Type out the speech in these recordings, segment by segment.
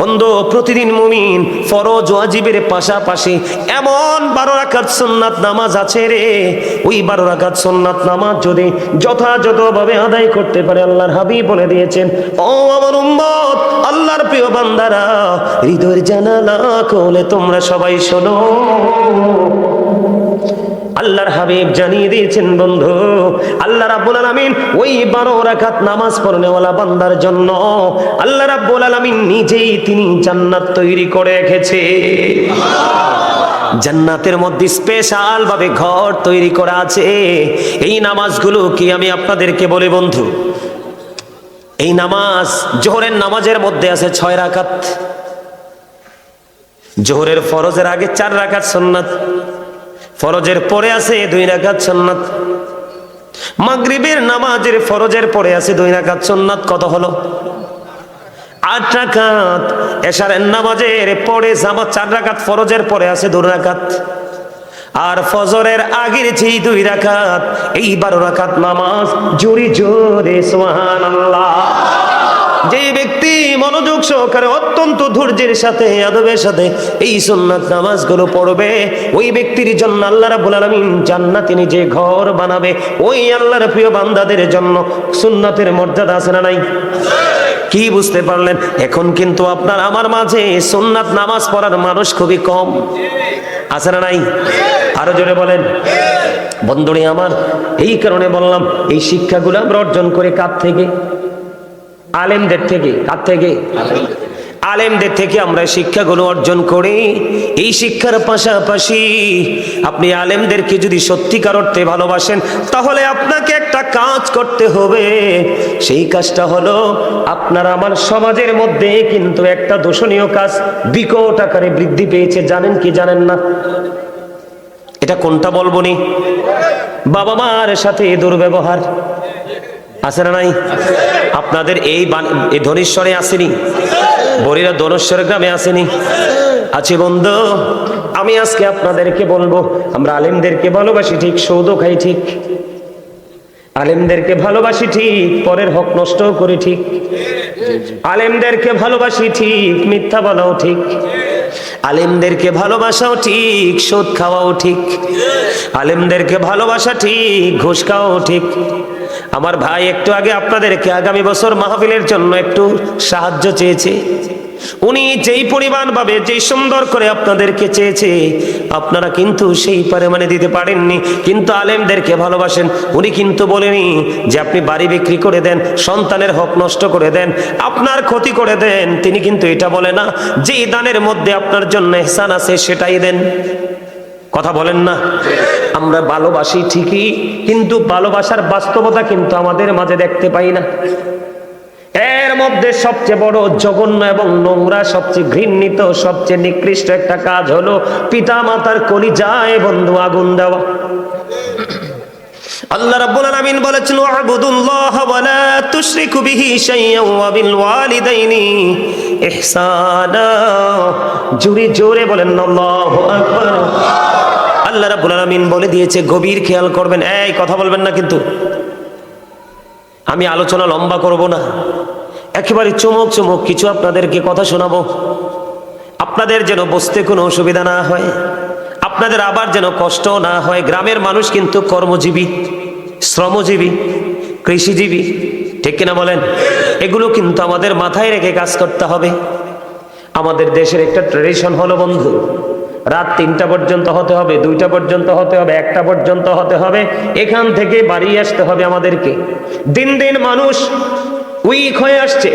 বন্ধু, প্রতিদিন মুমিন ফরজ ওয়াজিবের পাশাপাশি এমন বারো রাকাত সুন্নাত নামাজ আছে রে। ওই বারো রাকাত সুন্নাত নামাজ যদি যথাযথভাবে আদায় করতে পারে, আল্লাহর হাবিব বলে দিয়েছেন, ও আমার উম্মত, আল্লাহর প্রিয় বান্দারা, হৃদয়ের জানালা কোলে তোমরা সবাই শোনো। আল্লাহর হাবিব জানিয়ে দিয়েছেন, বন্ধু, আল্লাহ রাব্বুল আলামিন ওই 12 রাকাত নামাজ পড়নেওয়ালা বান্দার জন্য আল্লাহ রাব্বুল আলামিন নিজেই তিনি জান্নাত তৈরি করে রেখেছে। জান্নাতের মধ্যে স্পেশাল ভাবে ঘর তৈরি করা আছে। এই নামাজগুলো কি আমি আপনাদেরকে বলি, বন্ধু? এই নামাজ জোহরের নামাজের মধ্যে আছে ছয় রাকাত। জোহরের ফরজের আগে চার রাকাত সুন্নাত। ফরজের পরে আছে দুই রাকাত সুন্নাত। মাগরিবের নামাজের ফরজের পরে আছে দুই রাকাত সুন্নাত, কত হলো? আট নামাজের পরে জামাত চার ফরজের পরে আছে দুই আর ফজরের আগের যে দুই এই বারো রাকাত নামাজ জোরে জোরে যে ব্যক্তি মনোযোগ সহকারে অত্যন্ত ধৈর্যের সাথে, আদবের সাথে এই সুন্নাত নামাজগুলো পড়বে। ওই ব্যক্তির জন্য আল্লাহ রাব্বুল আলামিন জান্নাতে নিজে ঘর বানাবে। ওই আল্লাহর প্রিয় বান্দাদের জন্য সুন্নাতের মর্যাদা আছে না নাই? কি বুঝতে পারলেন? এখন কিন্তু আপনার, আমার মাঝে সুন্নাত নামাজ পড়ার মানুষ খুবই কম। আছে না নাই? আরও জোরে বলেন। বন্ধুরে আমার, এই কারণে বললাম, এই শিক্ষাগুলো আমরা অর্জন করে কার থেকে? আলেমদের থেকে, কার থেকে? আলেমদের থেকে আমরা শিক্ষাগুলো অর্জন করি। এই শিক্ষার পাশাপাশি আপনি আলেমদেরকে যদি সত্যিকার অর্থে ভালোবাসেন, তাহলে আপনাকে একটা কাজ করতে হবে। সেই কাজটা হলো, আপনার আমার সমাজের মধ্যে কিন্তু একটা দূষণীয় কাজ বিকট আকারে বৃদ্ধি পেয়েছে। জানেন কি জানেন না? এটা কোনটা বলব নি? বাবা মার সাথে দুর্ব্যবহার। আছে না নাই? আপনাদের এই ধনেশ্বরে আসেনি? বরিরা ধনেশ্বর গ্রামে আসেনি? আছে বন্ধু, আমি আজকে আপনাদেরকে বলব, আমরা আলেমদেরকে ভালোবাসি ঠিক সৌদ খাই ঠিক। আলেমদেরকে ভালোবাসি ঠিক, পরের হক নষ্ট করি ঠিক। আলেমদেরকে ভালোবাসি ঠিক, মিথ্যা বলাও ঠিক। আলেমদেরকে ভালোবাসাও ঠিক সুদ খাওয়াও ঠিক। আলেমদেরকে ভালোবাসা ঠিক, ঘুষ খাওয়াও ঠিক। আমার ভাই একটু আগে আপনাদেরকে আগামী বছর মাহফিলের জন্য একটু সাহায্য চেয়েছে। উনি যেই পরিমাণ ভাবে, যেই সুন্দর করে আপনাদেরকে চেয়েছে, আপনারা কিন্তু সেই পরিমাণে দিতে পারেননি। কিন্তু আলেমদেরকে ভালোবাসেন। উনি কিন্তু বলেনি যে আপনি বাড়ি বিক্রি করে দেন, সন্তানের হক নষ্ট করে দেন, আপনার ক্ষতি করে দেন। তিনি কিন্তু এটা বলে না যে দানের মধ্যে আপনার জন্য এহসান আছে সেটাই দেন। কথা বলেন না? আমরা ভালোবাসি ঠিকই, কিন্তু ভালোবাসার বাস্তবতা কিন্তু আমাদের মাঝে দেখতে পাই না। এর মধ্যে সবচেয়ে বড় জঘন্য এবং নোংরা, সবচেয়ে ঘৃণিত, সবচেয়ে নিকৃষ্ট একটা কাজ হলো পিতা মাতার কলিজায় বন্ধু আগুন দেওয়া। আল্লাহ রাব্বুল আলামিন বলেছেন, ওয়াবুদুল্লাহ ওয়া লা তুশরিকু বিহি শাইয়্যান ওয়া বিল ওয়ালিদাইনি ইহসানা। জোরে জোরে বলেন, আল্লাহু আকবার। আল্লাহ রাব্বুল আলামিন বলে দিয়েছে, গভীর খেয়াল করবেন। এই, কথা বলবেন না কিন্তু। আমি আলোচনা লম্বা করব না। একেবারে চমক চমক, কিছু আপনাদেরকে কথা শোনাবো। আপনাদের যেন বসতে কোনো অসুবিধা না হয়। আপনাদের আবার যেন কষ্ট না হয়। গ্রামের মানুষ কিন্তু কর্মজীবী, শ্রমজীবী, কৃষিজীবী, ঠিক কিনা বলেন? এগুলো কিন্তু আমাদের মাথায় রেখে কাজ করতে হবে। আমাদের দেশের একটা ট্রেডিশন হলো বন্ধু। রাত তিনটা পর্যন্ত হতে হবে, দুইটা পর্যন্ত হতে হবে, একটা পর্যন্ত হতে হবে। এখান থেকে বাড়ি আসতে হবে আমাদেরকে। দিন দিন মানুষ উইক হয়ে আসছে।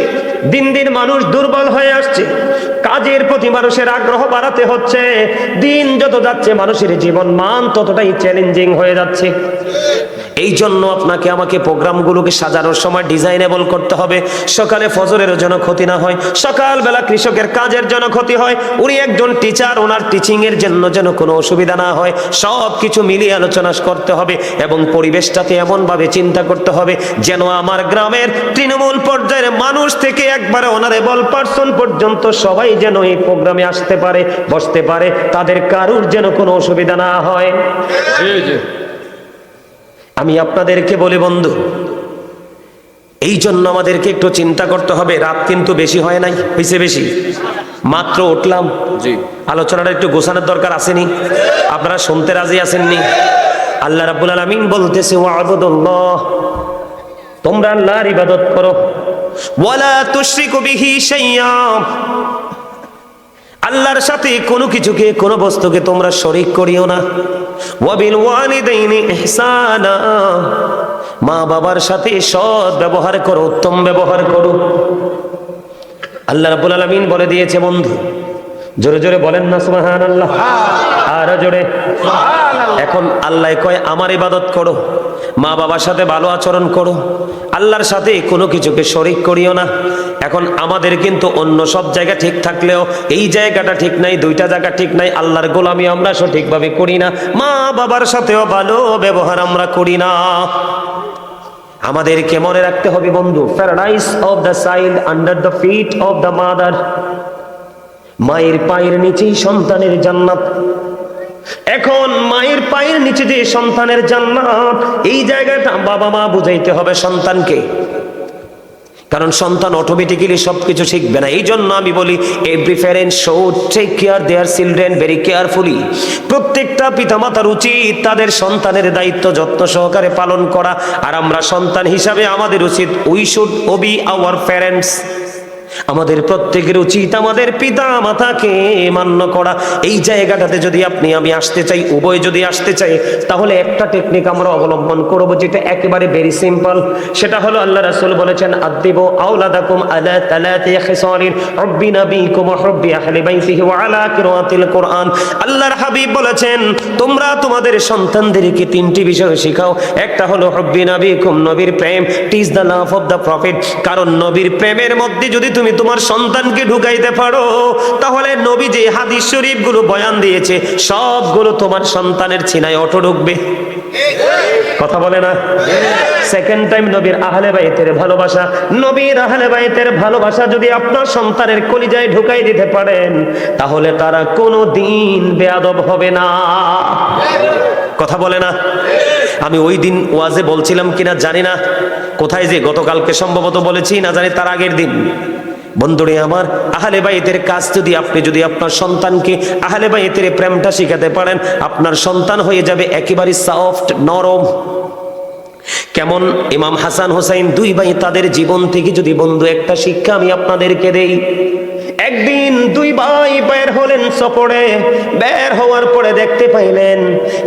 দিন দিন মানুষ দুর্বল হয়ে আসছে। কাজের প্রতি মানুষের আগ্রহ বাড়াতে হচ্ছে। দিন যত যাচ্ছে, মানুষের জীবন মান ততটাই চ্যালেঞ্জিং হয়ে যাচ্ছে। এই জন্য আপনাকে আমাকে প্রোগ্রামগুলোকে সাজানোর সময় ডিজাইনেবল করতে হবে। সকালে ফজরেরও যেন ক্ষতি না হয়। সকালবেলা কৃষকের কাজের জন্য ক্ষতি হয়। উনি একজন টিচার ওনার টিচিং এর জন্য যেন কোনো অসুবিধা না হয়। সব কিছু মিলিয়ে আলোচনা করতে হবে এবং পরিবেশটাকে এমনভাবে চিন্তা করতে হবে যেন আমার গ্রামের তৃণমূল পর্যায়ের মানুষ থেকে একবারে অনারেবল পার্সন পর্যন্ত সবাই যেন এই প্রোগ্রামে আসতে পারে বসতে পারে তাদের কারুর যেন কোনো অসুবিধা না হয়। আমি আপনাদেরকে বলি বন্ধু এই জন্য আমাদেরকে একটু চিন্তা করতে হবে রাত কিন্তু বেশি হয় নাই হয়েছে বেশি। মাত্র উঠলাম। জি। আলোচনাটা একটু গোছানোর দরকার আসেনি। আপনারা শুনতে রাজি আসেননি আল্লাহ রাব্বুল আলামিন বলতেছে ওয়াবুদুল্লাহ তোমরা আল্লাহর ইবাদত করো। ওয়ালা তুশরিকু বিহি শাইয়্যা আল্লাহর সাথে কোনো কিছুকে কোনো বস্তুকে তোমরা শরিক করিও না। ওয়াবিল ওয়ালিদাইনি ইহসানা। মা বাবার সাথে সৎ ব্যবহার করো উত্তম ব্যবহার করো। আল্লাহ রাব্বুল আলামিন বলে দিয়েছে বন্ধু জোরে জোরে বলেন না সুবহানাল্লাহ। আর জোরে। এখন আল্লাহ কয় আমার ইবাদত করো। মা বাবার সাথে ভালো আচরণ করো। আল্লাহর সাথে কোনো কিছুকে শরিক করিও না। এখন আমাদের কিন্তু অন্য সব জায়গা ঠিক থাকলেও এই জায়গাটা ঠিক নাই, দুইটা জায়গা ঠিক নাই, আল্লাহর গোলামি আমরা সঠিকভাবে করি না। মা বাবার সাথেও ভালো ব্যবহার আমরা করি না। আমাদেরকে মনে রাখতে হবে বন্ধু paradise of the child under the feet of the mother মায়ের পায়ের নিচেই সন্তানের জান্নাত। এখন মায়ের পায়ের নিচে যে সন্তানের জান্নাত। এই জায়গাটা বাবা মা বুঝাইতে হবে সন্তানকে। কারণ সন্তান অটোমেটিক্যালি সবকিছু শিখবে না। এই জন্য আমি বলি every parent should take care their children very carefully প্রত্যেকটা পিতামাতার উচিত তাদের সন্তানের দায়িত্ব যত্ন সহকারে পালন করা। আর আমরা সন্তান হিসাবে আমাদের উচিত we should obey our parents আমাদের প্রত্যেকের উচিত আমাদের পিতা মাতাকে মান্য করা। এই জায়গাটাতে যদি আপনি, আমি আসতে চাই, উভয় যদি আসতে চাই, তাহলে একটা টেকনিক আমরা অবলম্বন করব যেটা একেবারে ভেরি সিম্পল সেটা হলো আল্লাহ রাসূল বলেছেন আদিব আওলাদাকুম আলা রব্বি নাবিকুম ওয়া রব্বি আহলি বাইতিহি ওয়া আলা কিরাতিল কোরআন। আল্লাহর হাবিব বলেছেন, তোমরা তোমাদের সন্তানদেরকে তিনটি বিষয় শেখাও। একটা হলো রব্বি নাবিকুম, নবীর প্রেম। It's the love of the prophet কারণ নবীর প্রেমের মধ্যে যদি তুমি তোমার সন্তানকে ঢুকাইতে পারো, তাহলে নবী যে হাদিস শরীফগুলো বয়ান দিয়েছে, সবগুলো তোমার সন্তানের ছিনায় অটো ঢুকবে। কথা বলে না? সেকেন্ড টাইম নবীর আহলে বাইতের ভালোবাসা। নবীর আহলে বাইতের ভালোবাসা যদি আপনার সন্তানের কলিজায় ঢুকাই দিতে পারেন, তাহলে তারা কোনো দিন বেয়াদব হবে না। কথা বলে না? আমি ওই দিন ওয়াজে বলছিলাম কিনা জানি না। কোথায় যে গতকালকে সম্ভবত বলেছি, না জানি তার আগের দিন। বন্ধুরে আমার, আহলে বাইতের কাজ যদি আপনি যদি আপনার সন্তানকে আহলে বাইতের প্রেমটা শিখাতে পারেন, আপনার সন্তান হয়ে যাবে একেবারে সফট নরম। কেমন? ইমাম হাসান হোসাইন দুই ভাই তাদের জীবন থেকে যদি বন্ধু একটা শিক্ষা আমি আপনাদেরকে দেই। একদিন দুই ভাই বের হলেন সফরে, বের হওয়ার পরে দেখতে পাইলেন,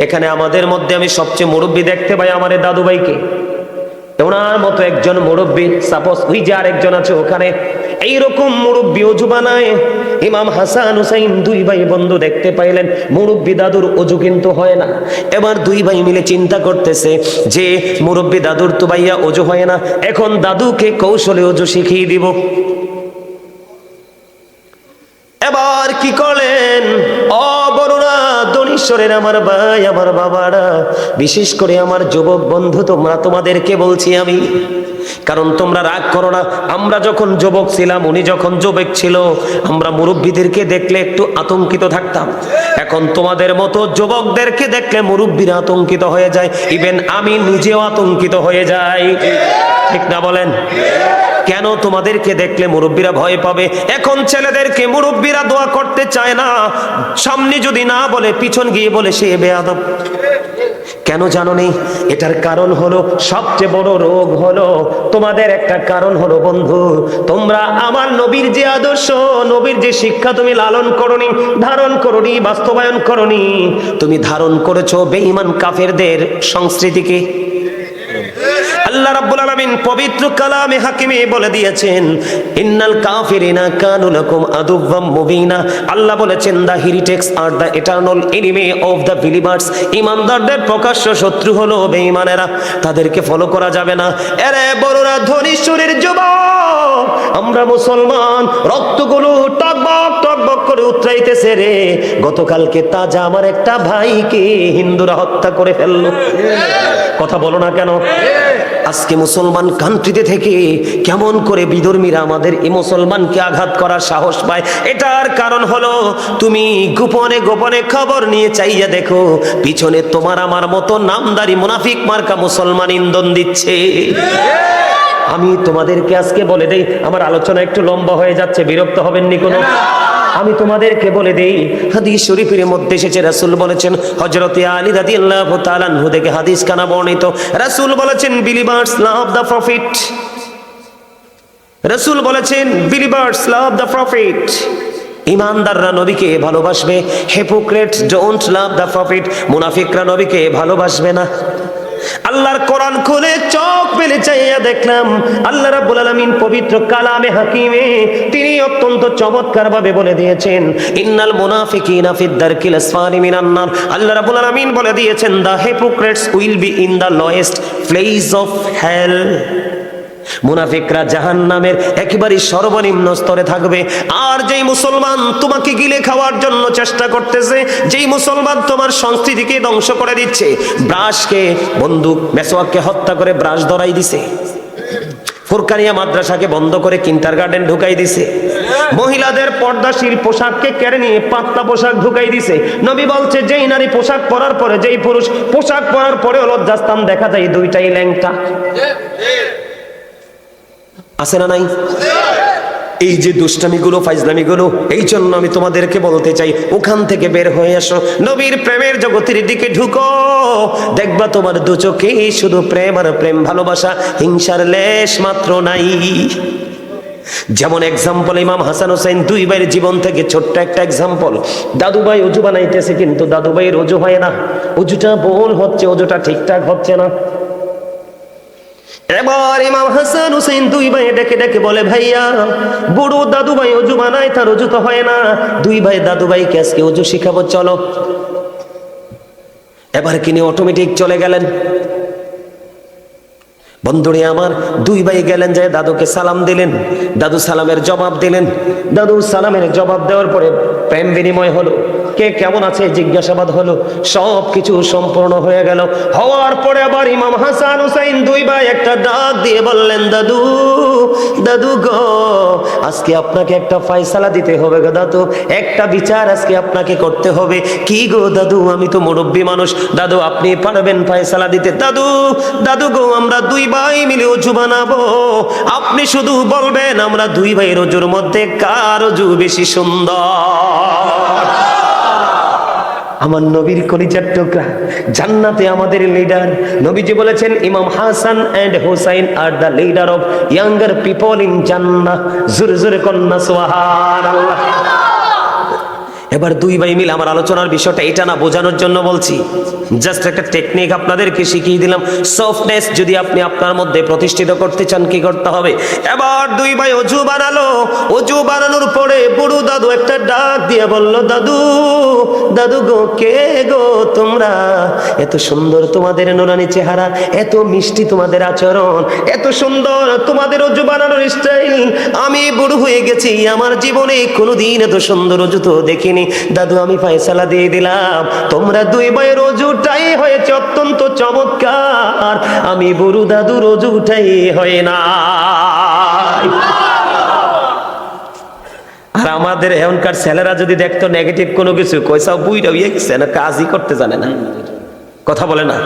এখানে আমাদের মধ্যে আমি সবচেয়ে মুরব্বী দেখতে পাই আমার দাদু ভাইকে ওনার মতো একজন মুরব্বী সাপোজ ওই যে আর একজন আছে ওখানে, এইরকম মুরব্বী অজু বানায় ইমাম হাসান হুসাইন দুই ভাই বন্ধু দেখতে পাইলেন, মুরব্বী দাদুর অজু কিন্তু হয় না। এবার দুই ভাই মিলে চিন্তা করতেছে যে মুরব্বী দাদুর তো ভাইয়া অজু হয় না, এখন দাদুকে কৌশলে অজু শিখিয়ে দিব। এবার কি করলেন? অ দনীশ্বরের আমার ভাই, আমার বাবারা, বিশেষ করে আমার যুবক বন্ধু, তোমরা তোমাদেরকে বলছি আমি, কারণ তোমরা রাগ করো না। আমরা যখন যুবক ছিলাম, উনি যখন যুবক ছিল, আমরা মুরব্বীদেরকে দেখলে একটু আতঙ্কিত থাকতাম। এখন তোমাদের মতো যুবকদেরকে দেখলে মুরব্বীরা আতঙ্কিত হয়ে যায়। ইভেন আমি নিজেও আতঙ্কিত হয়ে যাই। ঠিক না বলেন? কেন তোমাদেরকে দেখলে মুরব্বীরা ভয় পাবে? এখন ছেলেদেরকে মুরব্বীরা দোয়া করতে চায় না। সামনে যদি না বলে, পিছন গিয়ে বলে, সে বেয়াদব। কেন জানো নেই এটার কারণ হলো, সবচেয়ে বড় রোগ হলো, তোমাদের একটা কারণ হলো বন্ধু, তোমরা আমার নবীর যে আদর্শ, নবীর যে শিক্ষা তুমি লালন করনি, ধারণ করনি, বাস্তবায়ন করনি, তুমি ধারণ করেছ বেঈমান কাফেরদের সংস্কৃতিকে। আল্লাহ রাব্বুল আলামিন পবিত্র কালামে হাকিমে বলে দিয়েছেন, ইন্নাল কাফিরিনা কানু লাকুম আদুওয়াম মুবিনা। আল্লাহ বলেছেন the heretics are the eternal enemy of the believers, ইমানদারদের প্রকাশ্য শত্রু হলো বেঈমানেরা। তাদেরকে ফলো করা যাবে না। এরে বড়রা ধনীশ্বরের যুবক, আমরা মুসলমান, রক্তগুলো টকবক টকবক করে উতরাইতেছে রে। গতকালকে তাজা আমার একটা ভাইকে হিন্দুরা হত্যা করে ফেলল। কথা বলো না কেন? আজকে মুসলমান কান্ট্রিতে থেকে কেমন করে বিধর্মীরা আমাদের এই মুসলমানকে আঘাত করার সাহস পায়, এটার কারণ হলো তুমি গোপনে গোপনে খবর নিয়ে চাইয়া দেখো, পিছনে তোমার আমার মতো নামদারি মুনাফিক মার্কা মুসলমান ইন্ধন দিচ্ছে। আমি তোমাদেরকে আজকে বলে দেই, আমার আলোচনা একটু লম্বা হয়ে যাচ্ছে, বিরক্ত হবেননি কোনো? আমি তোমাদেরকে বলে দেই, হাদিস শরীফের মধ্যে এসেছে, রাসূল বলেছেন, হযরতে আলী রাদিয়াল্লাহু তাআলা আনহু থেকে হাদিস কানা বর্ণিত। রাসূল বলেছেন বিলিভার্স লাভ দ্য প্রফিট রাসূল বলেছেন বিলিভার্স লাভ দ্য প্রফিট ইমানদাররা নবীকে ভালোবাসবে hypocrite don't love the prophet মুনাফিকরা নবীকে ভালোবাসবে না। আল্লাহর কোরআন খুলে চোখ মেলে চাইয়া দেখলাম, আল্লাহ রাব্বুল আলামিন পবিত্র কালামে হাকিমে তিনি অত্যন্ত চমৎকার ভাবে বলে দিয়েছেন, ইন্নাল মুনাফিকিনা ফিদ দারকিল আসফালি মিনান আল্লাহ রাব্বুল আলামিন বলে দিয়েছেন the hypocrites will be in the lowest place of hell মুনাফিকরা জাহান নামের একেবারে সর্বনিম্ন স্তরে থাকবে। আর যেই মুসলমান তোমাকে গিলে খাওয়ার জন্য চেষ্টা করতেছে, যেই মুসলমান তোমার সংস্কৃতিকে ধ্বংস করে দিচ্ছে, ব্রাশকে, বন্দুক, মেসোয়াককে হত্যা করে ব্রাশ ধরাই দিছে। ফুরকানিয়া মাদ্রাসাকে বন্ধ করে কিন্টার গার্ডেন ঢুকাই দিছে। মহিলাদের পর্দাশীল পোশাককে কেড়ে নিয়ে পাতলা পোশাক ঢুকাই দিছে। নবী বলছে, যেই নারী পোশাক পরার পরে, যেই পুরুষ পোশাক পরার পরেও লজ্জাস্থান দেখা যায় দুইটাই ল্যাংটা। আছে না নাই? এই যে দুষ্টামিগুলো, ফাইজলামিগুলো, এই জন্য আমি তোমাদেরকে বলতে চাই, ওখান থেকে বের হয়ে আসো নবীর প্রেমের জগতের দিকে ঢুকো। দেখবা তোমার দু চোখে শুধু প্রেম আর প্রেম ভালোবাসা, হিংসার লেশ মাত্র নাই। যেমন এক্সাম্পল ইমাম হাসান হোসেন দুই ভাইয়ের জীবন থেকে ছোট্ট একটা এক্সাম্পল দাদুভাই অজু বানাইতেছে কিন্তু দাদুভাইয়ের অজু হয় না। অজুটা ভুল হচ্ছে অজুটা ঠিকঠাক হচ্ছে না। এবার ইমাম হাসান হুসেন দুই ভাই ডেকে ডেকে বলে, ভাইয়া, বুড়ো দাদু ভাই অজু বানায় তার অজু তো হয় না। দুই ভাই দাদু ভাইকে আজকে অজু শিখাবো, চলো। এবার কিনে অটোমেটিক চলে গেলেন। বন্ধুরে আমার, দুই ভাই গেলেন যায় দাদুকে সালাম দিলেন। দাদু সালামের জবাব দিলেন। দাদু সালামের জবাব দেওয়ার পরে প্রেম বিনিময় হলো। কে কেমন আছে? জিজ্ঞাসাবাদ হলো সব কিছু সম্পূর্ণ হয়ে গেল। হওয়ার পরে আবার ইমাম হাসান হুসাইন দুই ভাই একটা ডাক দিয়ে বললেন, দাদু দাদু গো, আজকে আপনাকে একটা ফয়সালা দিতে হবে গো দাদু। একটা বিচার আজকে আপনাকে করতে হবে। কি গো দাদু, আমি তো মুরব্বী মানুষ। দাদু, আপনি পারবেন ফয়সালা দিতে। দাদু দাদু গো, আমরা দুই ভাই মিলে অজু বানাবো। আপনি শুধু বলবেন, আমরা দুই ভাই রজুর মধ্যে কার অজু বেশি সুন্দর? আমার নবীর কলিজার টুকরা। জান্নাতে আমাদের লিডার নবীজি বলেছেন, ইমাম Hasan and Husain are the leader of younger people in জান্নাহ জোরে জোরে কন্যা, সুবহানাল্লাহ। এবার দুই ভাই মিলে আমার আলোচনার বিষয়টা এটা না বোঝানোর জন্য বলছি। জাস্ট একটা টেকনিক আপনাদেরকে শিখিয়ে দিলাম। সফটনেস যদি আপনি আপনার মধ্যে প্রতিষ্ঠিত করতে চান, কি করতে হবে? এবার দুই ভাই অজু বানালো। অজু বানানোর পরে বুড়ো দাদু একটা ডাক দিয়ে বলল, দাদু দাদু গো, কে গো তোমরা? এত সুন্দর তোমাদের নোরানি চেহারা, এত মিষ্টি তোমাদের আচরণ, এত সুন্দর তোমাদের অজু বানানোর স্টাইল আমি বুড়ো হয়ে গেছি, আমার জীবনে কোনোদিন এত সুন্দর অজু তো দেখিনি। দাদু, আমি ফয়সালা দিয়ে দিলাম। তোমরা দুই ভাই রোজুটাই হয়েছে, অত্যন্ত চমৎকার। আমি বুড়ো দাদু রোজুটাই হয় না আর আমাদের এখনকার ছেলেরা যদি দেখতো নেগেটিভ কোনো কিছু কয়সা বুইটা ইয়ে গেছে কাজই করতে জানে না। কথা বলে না।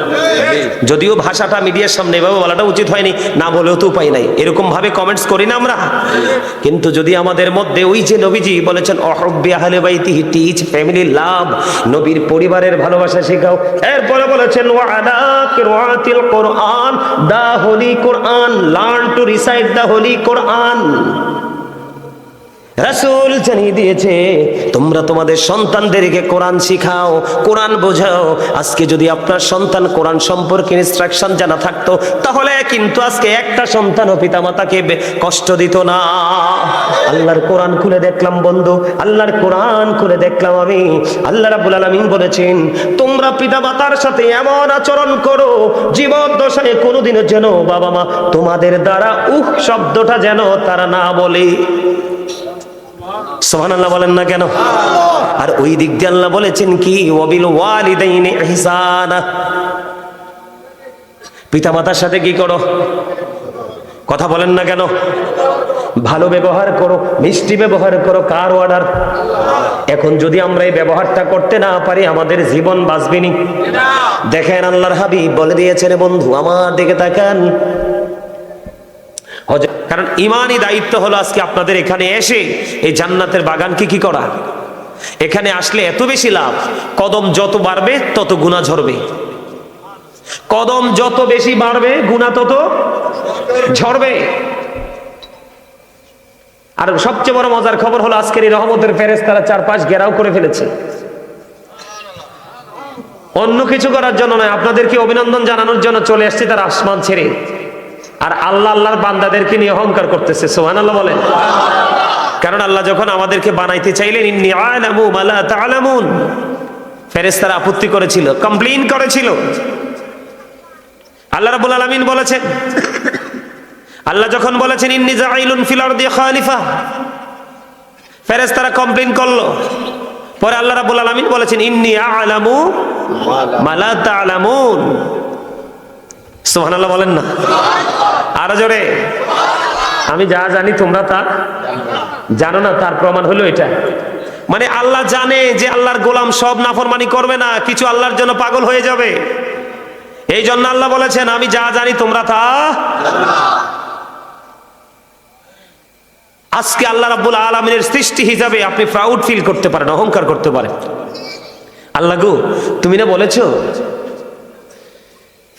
যদিও ভাষাটা মিডিয়ার সামনে এভাবে বলাটা উচিত হয়নি, না বলেও তো উপায় নাই। এরকম ভাবে কমেন্টস করি না আমরা। কিন্তু যদি আমাদের মধ্যে ওই যে নবীজি বলেছেন, অহব্বি আহলে বাইতিহি টিচ ফ্যামিলি লাভ নবীর পরিবারের ভালোবাসা শেখাও। এরপরে বলেছেন Quran, the holy Quran, learn to recite the holy Quran. রাসূল জানিয়ে দিয়েছে, তোমরা তোমাদের সন্তানদেরকে কোরআন শিখাও, কোরআন বোঝাও। আজকে যদি আপনার সন্তান কোরআন সম্পর্কে ইনস্ট্রাকশন জানা থাকতো, তাহলে কিন্তু আজকে একটা সন্তানও পিতামাতাকে কষ্ট দিত না। আল্লাহর কোরআন খুলে দেখলাম, বন্ধু, আল্লাহর কোরআন খুলে দেখলাম আমি। আল্লাহ রাব্বুল আলামিন বলেছেন, তোমরা পিতামাতার সাথে এমন আচরণ করো, জীবন দশায় কোনোদিনও যেন বাবা মা তোমাদের দ্বারা উহ শব্দটা যেন তারা না বলে। সোহান আল্লাহ বলেন না কেন? আর ওই দিক দিয়ে আল্লাহ বলেছেন কি? ইহসানা। পিতা মাতার সাথে কি করো? কথা বলেন না কেন? ভালো ব্যবহার করো, মিষ্টি ব্যবহার করো, কার অর্ডার? এখন যদি আমরা এই ব্যবহারটা করতে না পারি, আমাদের জীবন বাঁচবেনি দেখেন আল্লাহর হাবিব বলে দিয়েছেন বন্ধু, আমার দিকে তাকান। কারণ ইমানই দায়িত্ব হলো আজকে আপনাদের এখানে এসে এই জান্নাতের বাগানকে কি করা? এখানে আসলে এত বেশি লাভ, কদম যত বাড়বে, তত গুণা ঝরবে। কদম যত বেশি বাড়বে গুণা তত ঝরবে। আর সবচেয়ে বড় মজার খবর হলো আজকের এই রহমতের ফেরেস তারা চারপাশ ঘেরাও করে ফেলেছে। অন্য কিছু করার জন্য নয়, আপনাদেরকে অভিনন্দন জানানোর জন্য চলে আসছে তার আসমান ছেড়ে। আর আল্লাহ আল্লাহর বান্দাদেরকে নিয়ে অহংকার করতেছে সোহান আল্লাহ বলেন। কারণ আল্লাহ যখন আমাদেরকে বানাইতে চাইলেন, ইন্নী আলামু মালা তালামুন ফেরেস্তারা আপত্তি করেছিল, কমপ্লেইন করেছিল। আল্লাহ রাব্বুল আলামিন বলেছেন, আল্লাহ যখন বলেছেন, ইন্নি জাইলুন ফিল আরদি খালিফা ফেরেশতারা কমপ্লেইন করল। পরে আল্লাহ রাব্বুল আলামিন বলেছেন, ইন্নি আ'লামু মা লা তা'লামুন সুবহানাল্লাহ বলেন না। আরও জোরে। আমি যা জানি তোমরা তা জানো না, তার প্রমাণ হলো এটা। মানে আল্লাহ জানে যে আল্লাহর গোলাম সব নাফরমানি করবে না, কিছু আল্লাহর জন্য পাগল হয়ে যাবে। এই জন্য আল্লাহ বলেছেন, আমি যা জানি তোমরা তা আজকে আল্লাহ রাব্বুল আলমিনের সৃষ্টি হিসাবে আপনি প্রাউড ফিল করতে পারেন, অহংকার করতে পারেন। আল্লাহ গো, তুমি না বলেছ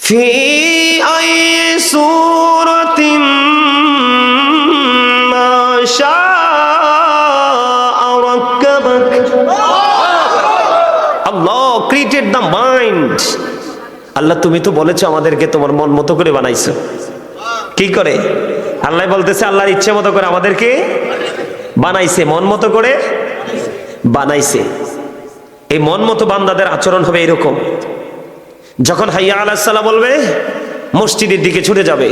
ফি আই সূরাতিম মা শাআ রাক্কাবাক। Allah created the mind Allah, তুমি তো বলেছ আমাদেরকে তোমার মন মতো করে বানাইছো। কি করে? আল্লাহ বলতেছে, আল্লাহর ইচ্ছে মতো করে আমাদেরকে বানাইছে, মন মতো করে বানাইছে। এই মন মতো বান্দাদের আচরণ হবে এরকম। যখন হাইয়া আলাহাল্লাহ বলবে মসজিদের দিকে ছুটে যাবে।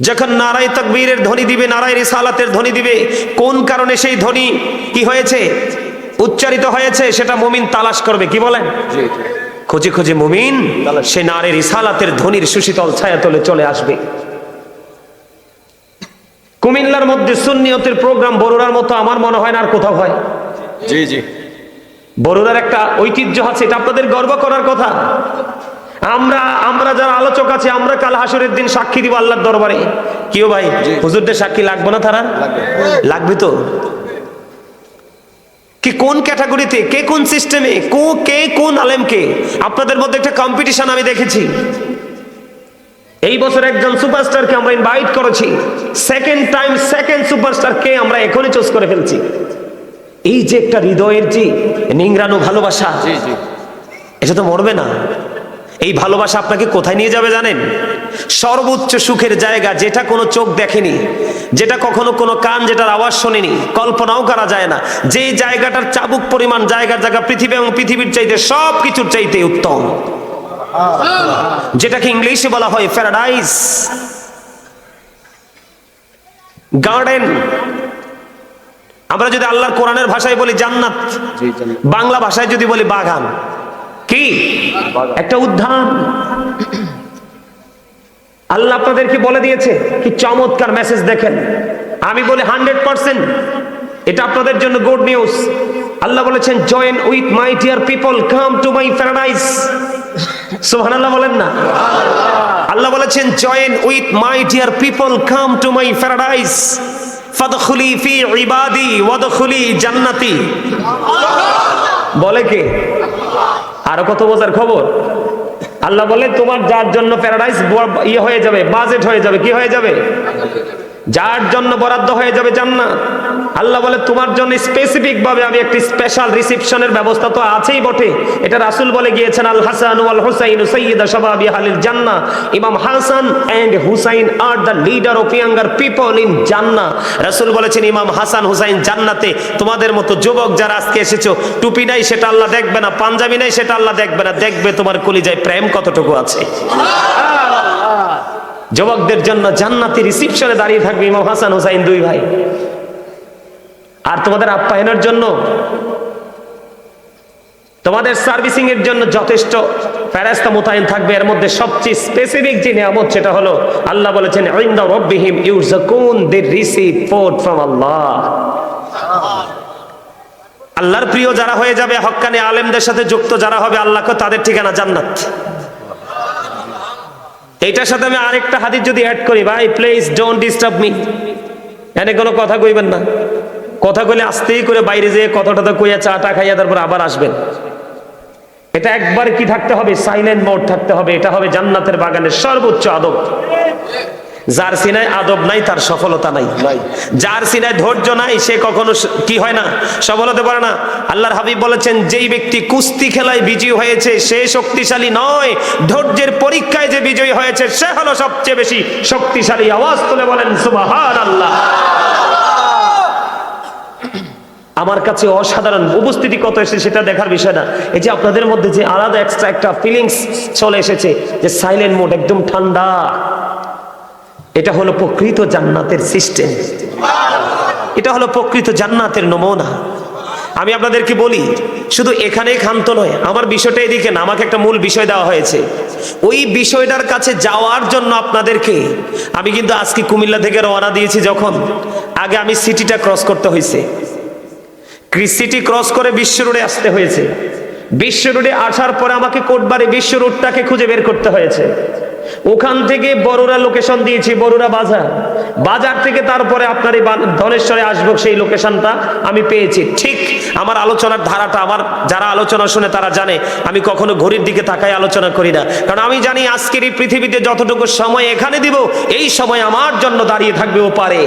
যখন নারায় তকবীরের ধ্বনি দিবে নারায় রিসালাতের ধ্বনি দিবে কোন কারণে সেই ধ্বনি কি হয়েছে উচ্চারিত হয়েছে সেটা মুমিন তালাশ করবে কি বলেন? খুঁজে খুঁজে মুমিন সে নারের ইসালাতের ধ্বনির সুশীতল ছায়া তলে চলে আসবে। কুমিল্লার মধ্যে সুন্নিয়তের প্রোগ্রাম বড়ুরার মতো আমার মনে হয় না আর কোথাও হয়। জি জি। বড়ুরার একটা ঐতিহ্য আছে এটা আপনাদের গর্ব করার কথা। আমরা আমরা যারা আলোচক আছে আমরা কাল হাসরের দিন সাক্ষী দিব আল্লাহর দরবারে। কেউ ভাই হুজুরদের সাক্ষী লাগবে না তারা? লাগবে। তো? কি কোন ক্যাটাগরিতে কে কোন সিস্টেমে কো কে কোন আলেমকে? আপনাদের মধ্যে একটা কম্পিটিশন আমি দেখেছি। এই বছর একজন সুপারস্টারকে আমরা ইনভাইট করেছি। সেকেন্ড টাইম সেকেন্ড সুপারস্টার কে আমরা এখনই চুজ করে ফেলছি। এই যে একটা হৃদয়ের যে নিংরানো ভালোবাসা এটা তো মরবে না। এই ভালোবাসা আপনাকে কোথায় নিয়ে যাবে জানেন? সর্বোচ্চ সুখের জায়গা যেটা কোনো চোখ দেখেনি যেটা কখনো কোনো কান যেটার আওয়াজ শোনেনি কল্পনাও করা যায় না। যে জায়গাটার চাবুক পরিমাণ জায়গার জায়গা পৃথিবী এবং পৃথিবীর চাইতে সব কিছুর চাইতে উত্তম। যেটাকে ইংলিশে বলা হয় প্যারাডাইস। গার্ডেন। আমরা যদি আল্লাহর কোরআনের ভাষায় বলি জান্নাত, বাংলা ভাষায় যদি বলি বাগান, কি? একটা উদ্যান। আল্লাহ আপনাদেরকে বলে দিয়েছে কি চমৎকার মেসেজ দেখেন। আমি বলি হান্ড্রেড পার্সেন্ট। এটা আপনাদের জন্য গুড নিউজ আল্লাহ বলেছেন join with my dear people come to my paradise সুবহানাল্লাহ বলেন না। আল্লাহ বলেছেন join with my dear people come to my paradise ফাদখুলি ফি ইবাদি ওয়াদখুলি জান্নাতি। বলে কে? আরও কত বোঝার খবর? আল্লাহ বলে, তোমার যার জন্য প্যারাডাইস ইয়ে হয়ে যাবে বাজেট হয়ে যাবে, কি হয়ে যাবে? যার জন্য বরাদ্দ হয়ে যাবে জান্নাত। আল্লাহ বলে, তোমার জন্য স্পেসিফিক ভাবে আমি একটি স্পেশাল রিসেপশনের ব্যবস্থা তো আছেই বটে। এটা রাসূল বলে গিয়েছেন, আল হাসান ওয়াল হুসাইন সাইয়্যিদা শাবাবি আহলিল জান্নাহ। ইমাম Hasan and Husain are the leader of younger people in জান্নাহ। রাসূল বলেছেন, ইমাম হাসান হুসাইন জান্নাতে তোমাদের মতো যুবক যারা আজকে এসেছ, টুপি নাই সেটা আল্লাহ দেখবে না, পাঞ্জাবি নাই সেটা আল্লাহ দেখবে না। দেখবে তোমার কলিজায় প্রেম কতটুকু আছে? যুবকদের জন্য জান্নাতি রিসিপশনে দাঁড়িয়ে থাকবে ইমাম হাসান হুসাইন দুই ভাই। আর তোমাদের আপ্যায়নের জন্য, তোমাদের সার্ভিসিং এর জন্য যথেষ্ট ফেরেশতা মোতায়েন থাকবে। এর মধ্যে সবচেয়ে স্পেসিফিক যে নিয়ামত সেটা হলো, আল্লাহ বলেছেন, ইনদা রাব্বিহিম ইউরজাকুন they receive food from Allah. আল্লাহর প্রিয় যারা হয়ে যাবে, হক্কানি আলেমদের সাথে যুক্ত যারা হবে, আল্লাহকে তাদের ঠিকানা জান্নাত। এইটার সাথে আমি আরেকটা হাদিস যদি অ্যাড করি, ভাই প্লিজ ডোন্ট ডিস্টার্ব মি এনে কোনো কথা কইবেন না। কথা কইলে আসতেই করে বাইরে যেয়ে কথাটা তো কইয়া চা টা খাইয়া তারপর আবার আসবেন। এটা একবার কি থাকতে হবে? সাইলেন্ট মোড থাকতে হবে। এটা হবে জান্নাতের বাগানের সর্বোচ্চ আদব। যার সিনায় আদব নাই তার সফলতা নাই। যার সিনায় ধৈর্য নাই সে কখনো কি হয় না? সফল হতে পারে না। আল্লাহর হাবিব বলেছেন যেই ব্যক্তি কুস্তি খেলায় বিজয়ী হয়েছে সে শক্তিশালী নয়। ধৈর্যের পরীক্ষায় যে বিজয়ী হয়েছে সে হলো সবচেয়ে বেশি শক্তিশালী। আওয়াজ তুলে বলেন সুবাহান আল্লাহ আমার কাছে অসাধারণ উপস্থিতি কত এসেছে সেটা দেখার বিষয় না। এই যে আপনাদের মধ্যে যে আলাদা এক্সট্রা একটা ফিলিংস চলে এসেছে যে সাইলেন্ট মোড একদম ঠান্ডা। এটা হলো প্রকৃত জান্নাতের সিস্টেম। এটা হলো প্রকৃত জান্নাতের নমুনা। আমি আপনাদেরকে বলি, শুধু এখানে ক্ষান্ত নয়, আমার বিষয়টা এদিকে না, আমাকে একটা মূল বিষয় দেওয়া হয়েছে। ওই বিষয়টার কাছে যাওয়ার জন্য আপনাদেরকে আমি কিন্তু আজকে কুমিল্লা থেকে রওনা দিয়েছি যখন আগে আমি সিটিটা ক্রস করতে হয়েছে। সিটি ক্রস করে বিশ্ব রোডে আসতে হয়েছে। বিশ্ব রোডে আসার পরে আমাকে কোটবারে বিশ্ব রোডটাকে খুঁজে বের করতে হয়েছে। ওখান থেকে বড়রা লোকেশন দিয়েছি, বড়রা বাজার। বাজার থেকে তারপরে আপনার এই ধনেশ্বরে আসব, সেই লোকেশনটা আমি পেয়েছি। ঠিক আমার আলোচনার ধারাটা আমার যারা আলোচনা শুনে তারা জানে, আমি কখনো ঘড়ির দিকে তাকাই আলোচনা করি না। কারণ আমি জানি আজকের এই পৃথিবীতে যতটুকু সময় এখানে দিব, এই সময় আমার জন্য দাঁড়িয়ে থাকবে ও পারে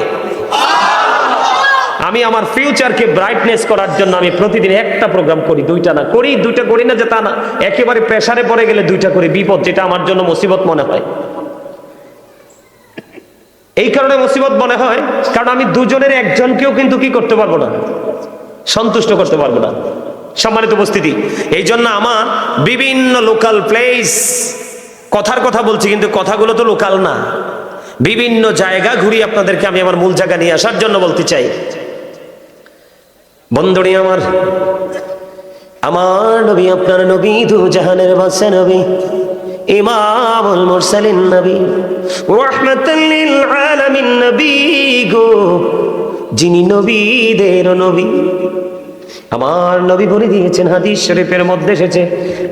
আমি আমার ফিউচারকে ব্রাইটনেস করার জন্য আমি প্রতিদিন একটা প্রোগ্রাম করি, দুইটা না। করি, দুইটা করি না যে তা না। একেবারে প্রেশারে পড়ে গেলে দুইটা করি, বিপদ, যেটা আমার জন্য মুসিবত মনে হয়। এই কারণে মুসিবত মনে হয়, কারণ আমি দুজনের একজনকেও কিন্তু কি করতে পারব না? সন্তুষ্ট করতে পারব না। সম্মানিত উপস্থিতি, এই জন্য আমার বিভিন্ন লোকাল প্লেস কথার কথা বলছি কিন্তু কথাগুলো তো লোকাল না। বিভিন্ন জায়গা ঘুরিয়ে আপনাদেরকে আমি আমার মূল জায়গা নিয়ে আসার জন্য বলতে চাই। বন্ধুরি আমার আমার নবী, আপনার নবী দু জাহানের বাসে নবী, ইমামুল মুরসালিন নবী লিল আলামিন নবী গো, যিনি নবীদের নবী। আমার নবী বলে দিয়েছেন, হাদিস শরীফের মধ্যে এসেছে,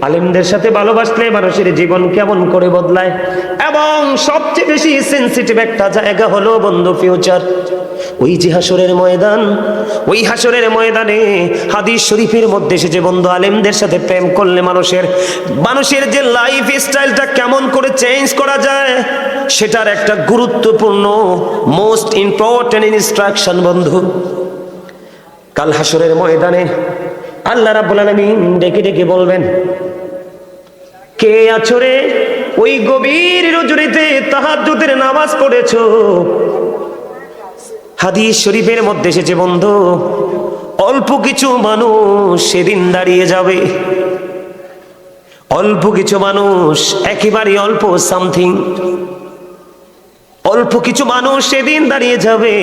আলিমদের সাথে ভালোবাসলে মানুষের জীবন কেমন করে বদলায়? এবং সবচেয়ে বেশি সেন্সিটিভ একটা জায়গা হলো বন্ধু ফিউচার ওই যে হাসরের ময়দান, ওই হাসরের ময়দানে হাদিস শরীফের মধ্যে এসেছে, বন্ধু আলেমদের সাথে প্রেম করলে মানুষের মানুষের যে লাইফ স্টাইলটা কেমন করে চেঞ্জ করা যায়, সেটার একটা গুরুত্বপূর্ণ মোস্ট ইম্পর্টেন্ট ইনস্ট্রাকশন বন্ধু। কাল হাসরের ময়দানে আল্লাহ রাব্বুল ডেকে ডেকে বলবেন, কে আছো রে? ওই গভীর রজনীতে তাহাজ্জুদের নামাজ পড়েছো? হাদিস শরীফের মধ্যে এসেছে, বন্ধু, অল্প কিছু মানুষ সেদিন দাঁড়িয়ে যাবে। অল্প কিছু মানুষ একেবারে অল্প সামথিং। অল্প কিছু মানুষ সেদিন দাঁড়িয়ে যাবে।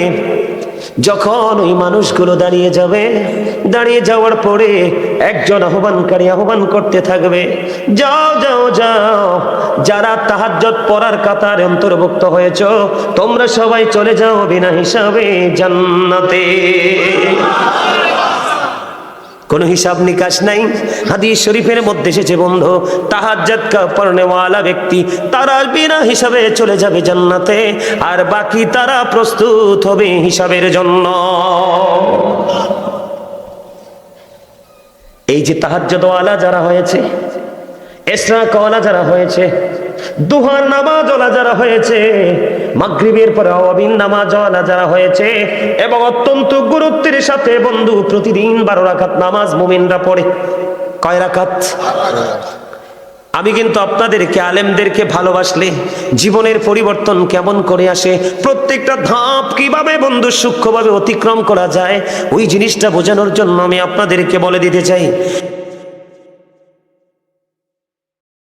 যখন ওই মানুষগুলো দাঁড়িয়ে যাবে, দাঁড়িয়ে যাওয়ার পরে একজন আহ্বানকারী আহ্বান করতে থাকবে, যাও যাও যাও, যারা তাহাজ্জত পড়ার কাতার অন্তর্ভুক্ত হয়েছ, তোমরা সবাই চলে যাও বিনা হিসাবে জান্নাতে। কোন হিসাব নিকাশ নাই। হাদিস শরীফের মধ্যে এসেছে, বন্ধু তাহাজ্জাত পড়নেওয়ালা ব্যক্তি, তারা বিনা হিসাবে চলে যাবে জান্নাতে, আর বাকি তারা প্রস্তুত হবে হিসাবের জন্য। এই যে তাহাজ্জতওয়ালা যারা হয়েছে এসরাকওয়ালা যারা হয়েছে, দুহার নামাজওয়ালা যারা হয়েছে মাগরিবের পরে অবিন নামাজওয়ালা যারা হয়েছে এবং অত্যন্ত গুরুত্বের সাথে বন্ধু প্রতিদিন বারো রাখাত নামাজ মুমিনরা পড়ে। কয় রাখাত আমি কিন্তু আপনাদেরকে, আলেমদেরকে ভালোবাসলে জীবনের পরিবর্তন কেমন করে আসে, প্রত্যেকটা ধাপ কীভাবে বন্ধু সূক্ষ্মভাবে অতিক্রম করা যায়, ওই জিনিসটা বোঝানোর জন্য আমি আপনাদেরকে বলে দিতে চাই।